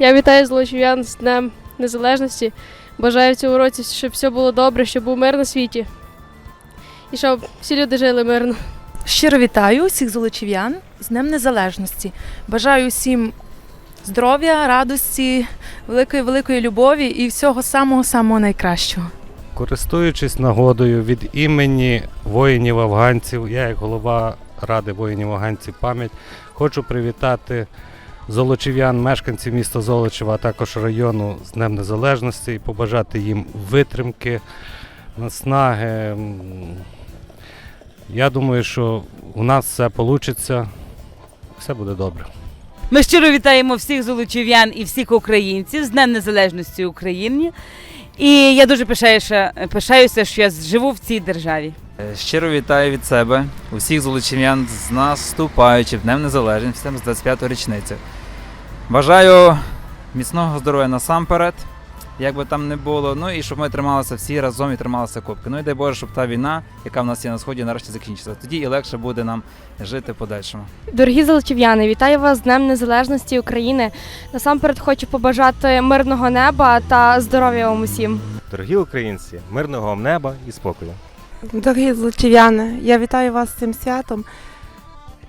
Я вітаю злочів'ян з Днем Незалежності. Бажаю в цьому році, щоб все було добре, щоб був мир на світі. І щоб всі люди жили мирно. Щиро вітаю всіх золочів'ян з Днем Незалежності. Бажаю всім здоров'я, радості, великої великої любові і всього самого самого найкращого. Користуючись нагодою від імені воїнів афганців, я як голова Ради воїнів афганців пам'ять хочу привітати золочів'ян, мешканців міста Золочева, а також району з Днем Незалежності і побажати їм витримки, наснаги. Я думаю, що у нас все вийде, все буде добре. Ми щиро вітаємо всіх золочів'ян і всіх українців з Днем Незалежності України. І я дуже пишаюся, пишаюся, що я живу в цій державі. Е, Щиро вітаю від себе усіх золочів'ян з наступаючим Днем Незалежності з 25-ї річниці. Бажаю міцного здоров'я насамперед, як би там не було. Ну і щоб ми трималися всі разом і трималися кубки. Ну і дай Боже, щоб та війна, яка в нас є на сході, нарешті закінчиться. Тоді і легше буде нам жити подальшому. Дорогі золочів'яни, вітаю вас з Днем Незалежності України. Насамперед хочу побажати мирного неба та здоров'я вам усім. Дорогі українці, мирного вам неба і спокою. Дорогі злочів'яни, я вітаю вас з цим святом.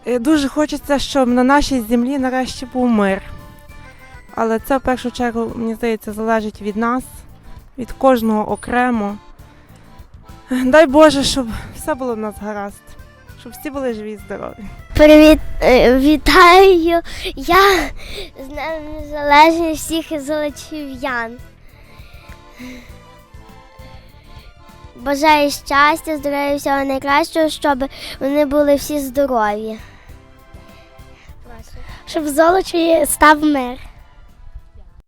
Е, Дуже хочеться, щоб на нашій землі нарешті був мир. Але це в першу чергу, мені здається, залежить від нас, від кожного окремо. Дай Боже, щоб все було в нас гаразд, щоб всі були живі і здорові. Привіт, е, вітаю я з Днем Незалежності всіх золочів'ян. Бажаю щастя, здоров'я всього найкращого, щоб вони були всі здорові. Щоб в золочі став мир.